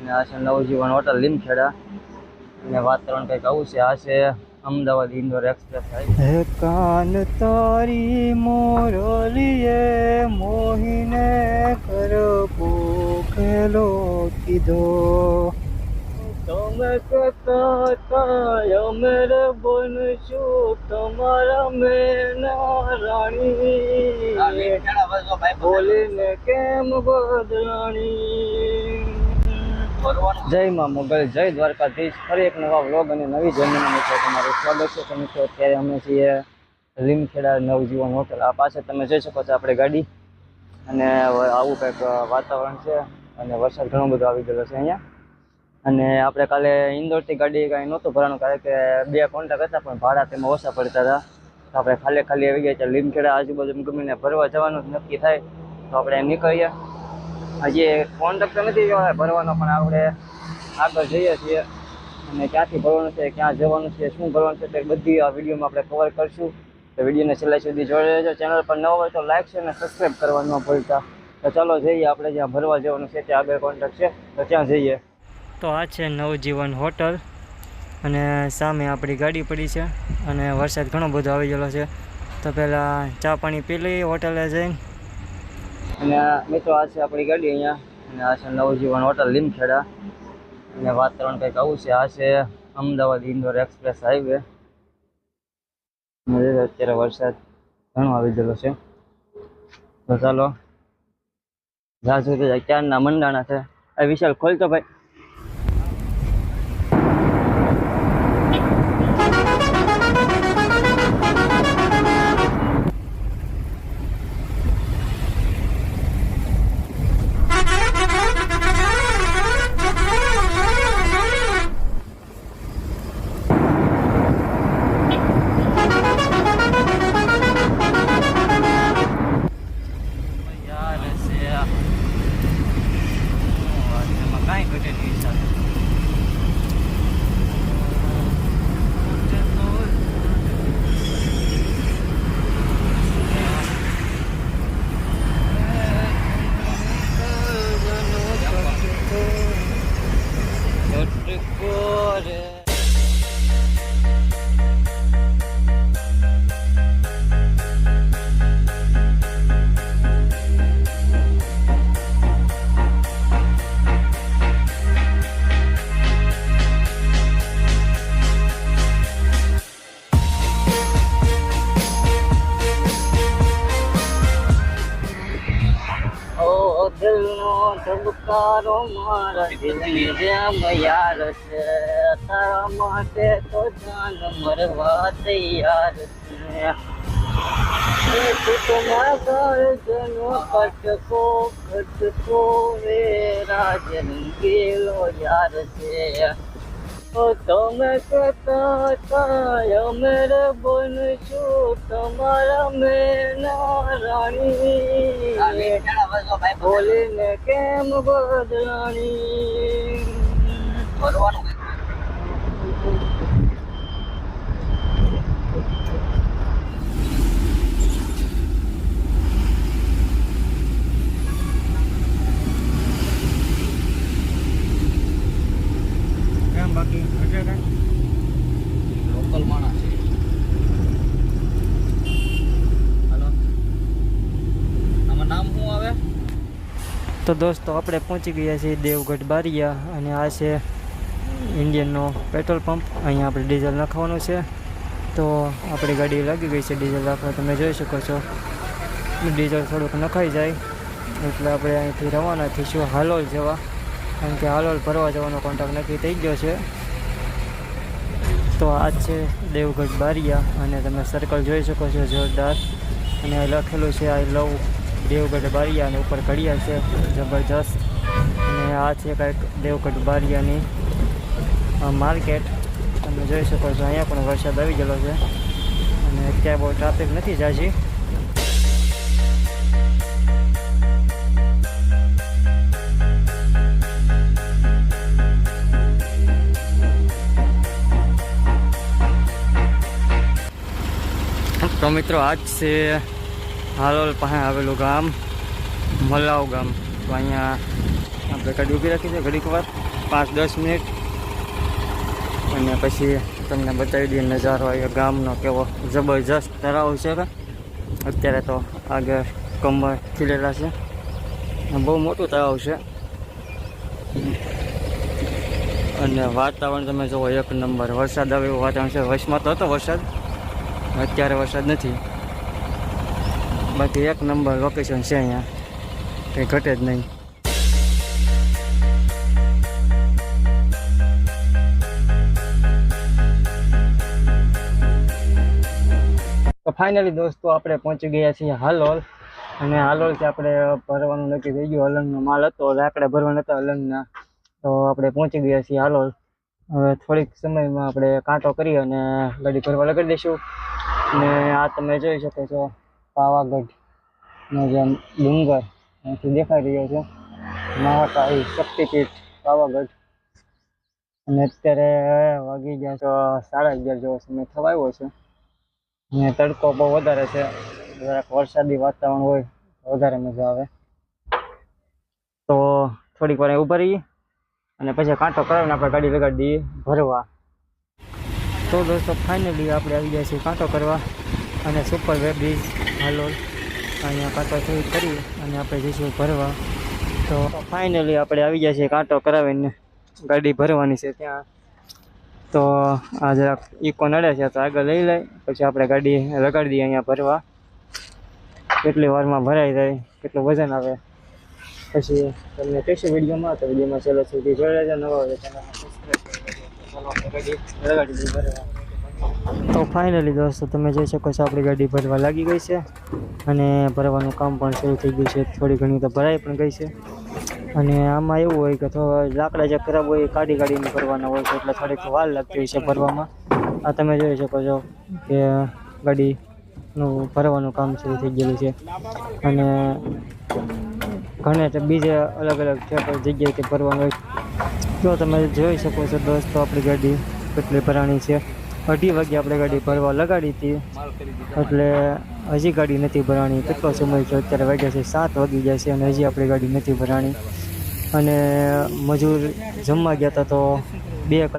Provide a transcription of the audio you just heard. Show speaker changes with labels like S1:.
S1: અને આ છે નવજીવન હોટલ લીમખેડા. અને વાતાવરણ કંઈક આવું છે આ છે અમદાવાદ ઇન્દોર એક્સપ્રેસ હે કાન તારી મોરલીએ મોહિને કર ખેલો કીધો. તમે કહેતા હતા મેરે બનશું તમારા મેના રાણી. બોલીને કેમ બદલાણી? જય માં મોગલ, જય દ્વારકાધીશ. ફરી એક નવા વ્લોગ અને નવી જર્નીમાં મિત્રો તમારું સ્વાગત છે. મિત્રો, અત્યારે અમે છીએ લીમખેડા નવજીવન હોટલ આ પાસે તમે જોઈ શકો છો આપણે ગાડી. અને આવું કંઈક વાતાવરણ છે. અને વરસાદ ઘણો બધો આવી ગયેલો છે અહીંયા. અને આપણે કાલે ઇન્દોરથી ગાડી કાંઈ નહોતું ભરવાનું, કારણ કે બે કોન્ટેક્ટ હતા, પણ ભાડા તેમાં ઓછા પડતા હતા. તો આપણે ખાલી ખાલી આવી ગયા છે લીમખેડા આજુબાજુ ગમીને ભરવા જવાનું નક્કી થાય. તો આપણે એમ નીકળીએ. હજી કોન્ટ્રાક્ટ તો નથી જોવા ભરવાનો પણ આપણે આગળ જઈએ છીએ. અને ક્યાંથી ભરવાનું છે, ક્યાં જવાનું છે, શું ભરવાનું છે, તે બધી આ વિડીયોમાં આપણે કવર કરશું. તો વિડીયોને છેલ્લા સુધી જોઈ રહેજો ચેનલ પર ન હોય તો લાઈક છે અને સબસ્ક્રાઈબ કરવાનું ન ભૂલતા. તો ચાલો જઈએ આપણે, જ્યાં ભરવા જવાનું છે, ત્યાં આગળ કોન્ટ્રાક્ટ છે. તો ત્યાં જઈએ. તો આ છે નવજીવન હોટલ અને સામે આપણી ગાડી પડી છે અને વરસાદ ઘણો બધો આવી ગયેલો છે. તો પહેલાં ચા પાણી પી લઈએ હોટલે જઈને. અને મિત્રો, આ છે આપણી ગાડી અહીંયા. અને આ છે નવજીવન હોટલ લીમખેડા. અને વાતાવરણ કંઈક આવું છે, આ છે અમદાવાદ ઇન્દોર એક્સપ્રેસ હાઈવે. અત્યારે વરસાદ ઘણો આવી ગયેલો છે. તો ચાલો જ્યાં સુધી ક્યારના મંડાણા છે. આ વિશાલ ખોલતો ભાઈ. ધબકારો મારા દિલની જેમ છે. તારા માટે તો જાન મરવા તૈયાર છે. કુટુંબમાં ગરજનો કટકો કટકો રે રાજન ગેલો યાર છે. ઓ તમે કહેતા હતા મેરે બનશું તમારા મેના રાણી. બોલીને કેમ બદલાણી? કેમ બાકી હશે કાંઈ?
S2: લોકલ માણસ છે. હાલો. આમાં નામ શું આવે?
S1: તો દોસ્તો આપણે પહોંચી ગયા છીએ દેવગઢ બારિયા અને આ છે ઇન્ડિયનનો પેટ્રોલ પંપ. અહીંયા આપણે ડીઝલ નાખવાનું છે. તો આપણી ગાડી લાગી ગઈ છે ડીઝલ આપણે તમે જોઈ શકો છો. ડીઝલ થોડુંક નખાઈ જાય. એટલે આપણે અહીંથી રવાના થઈશું હાલોલ જવા. કારણ કે હાલોલ ભરવા જવાનો કોન્ટ્રાક્ટ નક્કી થઈ ગયો છે. તો આ છે દેવગઢ બારિયા અને તમે સર્કલ જોઈ શકો છો જોરદાર. અને લખેલું છે આઈ લવ દેવગઢ બારિયા અને ઉપર ઘડિયાળ છે, જબરજસ્ત અને આ છે કંઈક દેવગઢ બારિયાની માર્કેટ તમે જોઈ શકો છો, અહીંયા પણ વરસાદ આવી ગયેલો છે. અને અત્યારે બહુ ટ્રાફિક નથી જાજી. તો મિત્રો, આજ છે હાલોલ પાસે આવેલું ગામ, મલાવ ગામ. તો અહીંયા આપણે ગાડી ઊભી રાખી છે ઘડીક વાર, પાંચ, દસ મિનિટ. અને પછી તમને બતાવી દઈએ નજારો અહીંયા ગામનો કેવો જબરજસ્ત તળાવ છે અત્યારે તો આગળ કમર ખીલેલા છે. બહુ મોટું તળાવ છે. અને વાતાવરણ તમે જુઓ, એક નંબર વરસાદ આવે વાતાવરણ છે. વચમાં તો હતો વરસાદ. અત્યારે વરસાદ નથી. બાકી એક નંબર લોકેશન છે અહીંયા. કંઈ ઘટે જ નહીં. તો ફાઇનલી દોસ્તો આપણે પહોંચી ગયા છીએ હાલોલ. અને હાલોલથી આપણે ભરવાનું નક્કી થઈ ગયું. અલંગનો માલ હતો. લાકડા ભરવાના હતા અલંગના. તો આપણે પહોંચી ગયા છીએ હાલોલ. હવે થોડીક સમયમાં આપણે કાંટો કરી અને ગાડી ભરવા લગાડી દઈશું. ને આ તમે જોઈ શકો છો પાવાગઢનો જે ડુંગર અહીંથી દેખાઈ રહ્યો છે. મહાકાળી શક્તિપીઠ પાવાગઢ. અને અત્યારે વાગી ગયા છો સાડા અગિયાર જેવો સમય થવા આવ્યો છે. ને તડકો બહુ વધારે છે. જરાક વરસાદી વાતાવરણ હોય વધારે મજા આવે. તો થોડીક વાર ઊભા રહીએ. અને પછી કાંટો કરાવીને આપણે ગાડી લગાડી દઈએ, ભરવા. તો દોસ્તો ફાઇનલી આપણે આવી ગયા છીએ કાંટો કરવા અને સુપર વેબ બ્રિજ હાલોલ અહીંયા કાંટો થઈ કરી અને આપણે જઈશું ભરવા. તો ફાઇનલી આપણે આવી ગયા છીએ કાંટો કરાવીને, ગાડી ભરવાની છે ત્યાં. તો આ જરાક ઇકો નડે છે, તો આગળ લઈ લઈ, પછી આપણે ગાડી લગાડી દઈએ અહીંયા ભરવા. કેટલી વારમાં ભરાઈ જાય, કેટલું વજન આવે. પછી તમને કહીશું વિડીયોમાં, તો વિડીયોમાં ચલો સુધી જોઈ લેજો, નવા તો ફાઇનલી દોસ્તો, તમે જોઈ શકો છો, આપણી ગાડી ભરવા લાગી ગઈ છે અને ભરવાનું કામ પણ શરૂ થઈ ગયું છે. થોડી ઘણી તો ભરાઈ પણ ગઈ છે. અને આમાં એવું હોય કે થોડા લાકડા જે ખરાબ હોય એ કાઢી કાઢીને ભરવાના હોય છે, એટલે થોડીક વાર લાગતી હોય છે ભરવામાં. આ તમે જોઈ શકો છો કે ગાડીનું ભરવાનું કામ શરૂ થઈ ગયેલું છે. અને ઘણે તો બીજે અલગ અલગ જગ્યાએથી જગ્યાએ ભરવાનું હોય. તો તમે જોઈ શકો છો દોસ્તો, આપણી ગાડી કેટલી ભરાણી છે. અઢી વાગે આપણે ગાડી ભરવા લગાડી હતી. એટલે હજી ગાડી નથી ભરાણી. કેટલો સમય છે? અત્યારે વાગ્યા છે, સાત વાગી જાય છે અને હજી આપણી ગાડી નથી ભરાણી. અને મજૂર જમવા ગયા હતા તો બે કલાક